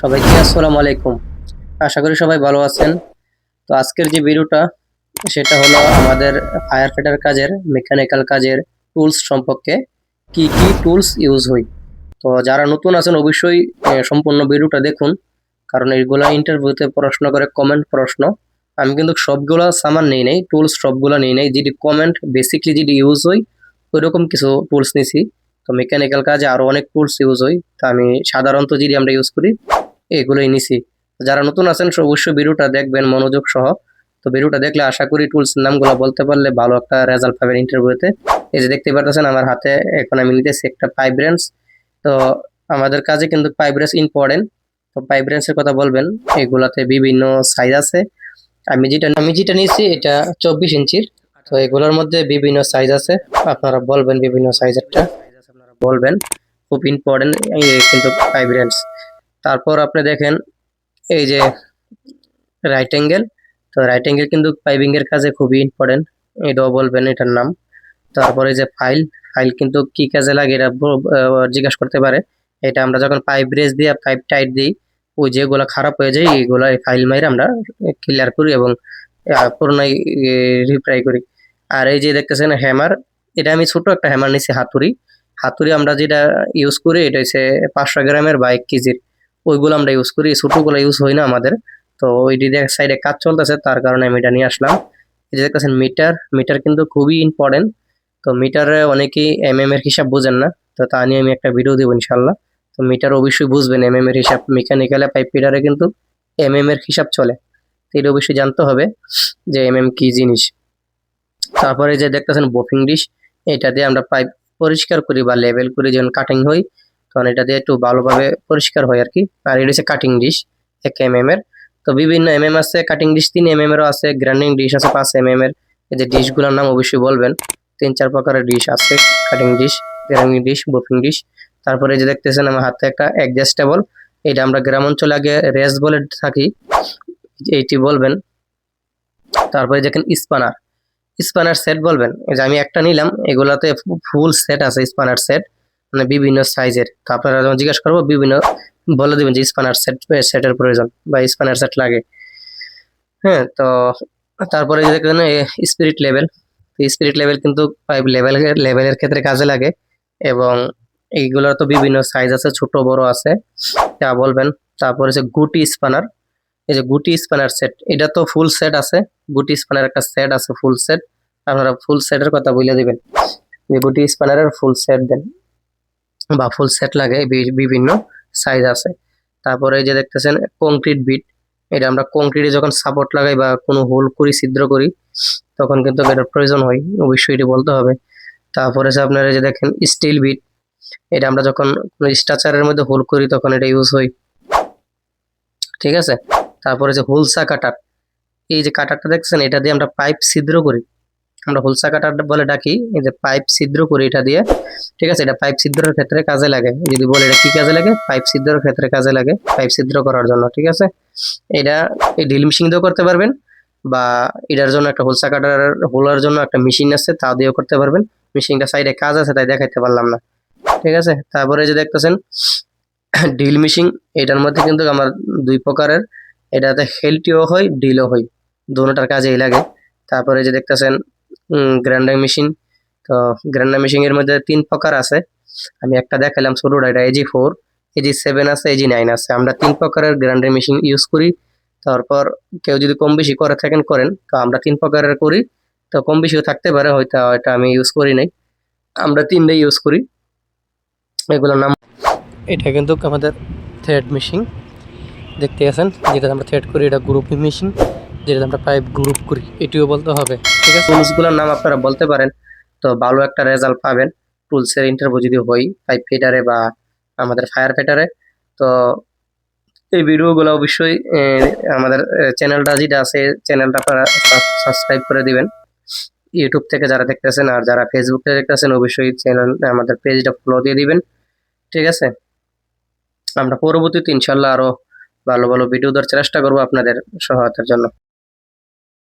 সবাইকে আসসালামু আলাইকুম। আশা করি সবাই ভালো আছেন। তো আজকের যে ভিডিওটা, সেটা হলো আমাদের ফায়ার ফাইটার কাজের, মেকানিক্যাল কাজের টুলস সম্পর্কে কি কি টুলস ইউজ হয়। তো যারা নতুন আছেন, অবশ্যই সম্পূর্ণ ভিডিওটা দেখুন। কারণ এইগুলা ইন্টারভিউতে প্রশ্ন করে কমেন্ট প্রশ্ন। আমি কিন্তু সবগুলা সামান নেই নেই টুলস সবগুলা নেই নেই। যেটি কমেন্ট বেসিকলি যেটি ইউজ হয়, ওইরকম কিছু টুলস নিছি। তো মেকানিক্যাল কাজে আরও অনেক টুলস ইউজ হয়। তো আমি সাধারণত যদি আমরা ইউজ করি এগুলোই নিছি। যারা নতুন আছেন অবশ্যই ভিডিওটা দেখবেন মনোযোগ সহ। তো ভিডিওটা দেখলে আশা করি টুলস নামগুলো বলতে পারলে ভালো একটা রেজাল্ট পাবেন ইন্টারভিউতে এই যে দেখতে পাচ্ছেন আমার হাতে এখন আমি নিতেছি একটা পাইপ রেঞ্চ তো আমাদের কাজে কিন্তু পাইপ রেঞ্চ ইম্পর্টেন্ট তো পাইপ রেঞ্চের কথা বলবেন, এগুলাতে বিভিন্ন সাইজ আছে। আমি যেটা আমি যেটা নিয়েছি এটা চব্বিশ ইঞ্চির। তো এগুলোর মধ্যে বিভিন্ন সাইজ আছে। আপনারা বলবেন বিভিন্ন সাইজ সাইজেরটা আপনারা বলবেন, খুব ইম্পর্টেন্ট কিন্তু রেঞ্চ তারপর আপনি দেখেন, এই যে রাইট অ্যাঙ্গেল তো রাইট অ্যাঙ্গেল কিন্তু পাইপিং এর কাজে খুবই ইম্পর্টেন্ট এই এটাও বলবেন এটার নাম। তারপরে যে ফাইল ফাইল কিন্তু কি কাজে লাগে এটা জিজ্ঞাসা করতে পারে। এটা আমরা যখন পাইপ ব্রেস দিয়ে পাইপ টাইট দিই, ওই যেগুলো খারাপ হয়ে যায় এইগুলো ফাইল মাইরে আমরা ক্লিয়ার করি এবং পুনরায় রিপ্লাই করি। আর এই যে দেখতেছেন হ্যামার এটা আমি ছোট একটা হ্যামার নিছি, হাতুড়ি। হাতুড়ি আমরা যেটা ইউজ করি, এটা হচ্ছে পাঁচশো গ্রামের বা এক কেজির। ওইগুলো আমরা ইউজ করি ছোটগুলো ইউজ হয় না আমাদের। তো ওই সাইডে কাজ চলতেছে, তার কারণে আমি এটা নিয়ে আসলাম। যে দেখতেছেন মিটার মিটার কিন্তু খুবই ইম্পর্টেন্ট তো মিটারে অনেকেই এম এম এর হিসাব বোঝেন না। তো তা নিয়ে আমি একটা ভিডিও দেবো ইনশাল্লাহ তো মিটার অবশ্যই বুঝবেন এম এম এর হিসাব। মেকানিক্যালে পাইপ মিটারে কিন্তু এম এম এর হিসাব চলে। তো এটা অবশ্যই জানতে হবে যে এম এম কি জিনিস। তারপরে যে দেখতেছেন বোফিং ডিশ এটা দিয়ে আমরা পাইপ পরিষ্কার করি বা লেভেল করি যখন কাটিং হই তখন এটা দিয়ে একটু ভালোভাবে পরিষ্কার হয় আর কি আর এটা হচ্ছে কাটিং ডিশ এক এম এম এর। তো বিভিন্ন এম এম আছে কাটিং ডিশ তিন এম এম এরও আছে গ্রাইন্ডিং ডিশ আছে, পাঁচ এম এম এর। এই যে ডিশগুলোর নাম অবশ্যই বলবেন। তিন, চার প্রকারের ডিশ আছে cutting dish grinding dish buffing dish তারপরে যে দেখতেছেন আমার হাতে একটা অ্যাডজাস্টেবল এটা আমরা গ্রাম অঞ্চলে আগে রেস বলে থাকি, এইটি বলবেন। তারপরে দেখেন স্পানার স্পানার সেট বলবেন। এই যে আমি একটা নিলাম, এগুলাতে ফুল সেট আছে স্পানার সেট মানে বিভিন্ন সাইজের তো আপনারা যখন জিজ্ঞেস করব, বিভিন্ন বলে দেবেন যে স্পানার সেট সেটের প্রয়োজন বা স্পানার সেট লাগে। হ্যাঁ তো তারপরে দেখবেন স্পিরিট লেভেল স্পিরিট লেভেল কিন্তু পাইপ লেভেল লেভেলের ক্ষেত্রে কাজে লাগে এবং এইগুলোর তো বিভিন্ন সাইজ আছে, ছোট, বড় আছে, যা বলবেন। তারপরে হচ্ছে গুটি স্পানার এই যে গুটি স্পানার সেট এটা তো ফুল সেট আছে। গুটি স্পানার একটা সেট আছে ফুল সেট আপনারা ফুল সেটের কথা বলে দিবেন। যে গুটি স্পানারের ফুল সেট দেন। বা ফুল সেট লাগে বিভিন্ন সাইজ আছে। তারপরে যে দেখতেছেন কংক্রিট বিট এটা আমরা কংক্রিটে যখন সাপোর্ট লাগাই বা কোনো হোল করি, ছিদ্র করি, তখন কিন্তু এটার প্রয়োজন হয়, অবশ্যই এটি বলতে হবে। তারপরে আপনারা যে দেখেন স্টিল বিট এটা আমরা যখন কোনো স্ট্রাকচারের মধ্যে হোল করি, তখন এটা ইউজ হয়। ঠিক আছে? তারপরে যে হোলসা কাটার এই যে কাটারটা দেখছেন এটা দিয়ে আমরা পাইপ ছিদ্র করি। আমরা হোলসা কাটার বলে ডাকি, এই যে পাইপ ছিদ্র করি এটা দিয়ে, ঠিক আছে? এটা পাইপ ছিদ্রের ক্ষেত্রে কাজে লাগে। যদি বলে এটা কি কাজে লাগে? পাইপ ছিদ্রের ক্ষেত্রে কাজে লাগে, পাইপ ছিদ্র করার জন্য, ঠিক আছে? এটা এই ড্রিল মেশিন দিয়েও করতে পারবেন বা এটার জন্য একটা হোলসা কাটার হোলার জন্য একটা মেশিন আছে তা দিয়েও করতে পারবেন। মেশিনটা সাইডে কাজ আছে, তাই দেখাইতে পারলাম না, ঠিক আছে? তারপরে যে দেখতেছেন, ড্রিল মেশিন, এটার মধ্যে কিন্তু আমার দুই প্রকারের, এটাতে হেলটিও হয় ডিলও হয় দুটোটার কাজেই লাগে। তারপরে যে দেখতেছেন গ্রাইন্ডার মেশিন তো গ্রাইন্ডার মেশিন এর মধ্যে তিন প্রকার আছে। আমি একটা দেখালাম ছোটটা, এটা এজি ফোর এজি সেভেন আছে এজি নাইন আছে। আমরা তিন প্রকারের গ্রাইন্ডার মেশিন ইউজ করি। তারপর কেউ যদি কম বেশি করে থাকেন, করেন। তো আমরা তিন প্রকারের করি। তো কম বেশিও থাকতে পারে, হয়তো এটা আমি ইউজ করি নাই। আমরা তিনটাই ইউজ করি। এগুলোর নাম এটা কিন্তু আমাদের থ্রেড মেশিন দেখতে আছেন? যেটা আমরা থ্রেড করি, এটা গ্রুপ মেশিন যেটা আমরা পাইপ গ্রুপ করি, এটিও বলতে হবে, ঠিক আছে? টুলসগুলোর নাম আপনারা বলতে পারেন, তো ভালো একটা রেজাল্ট পাবেন। টুলসের ইন্টারভিউ যদি হই পাইপ ফিটারে বা আমাদের ফায়ার ফিটারে তো এই ভিডিওগুলো অবশ্যই আমাদের চ্যানেলটা যেটা আছে চ্যানেলটা আপনারা সাবস্ক্রাইব করে দিবেন। ইউটিউব থেকে যারা দেখতেছেন আর যারা ফেসবুক থেকে দেখতেছেন, অবশ্যই চ্যানেল আমাদের পেজটা ফলো দিয়ে দিবেন, ঠিক আছে? আমরা পরবর্তীতে ইনশাল্লাহ আরও ভালো ভালো ভিডিও দেওয়ার চেষ্টা করব আপনাদের সহায়তার জন্য।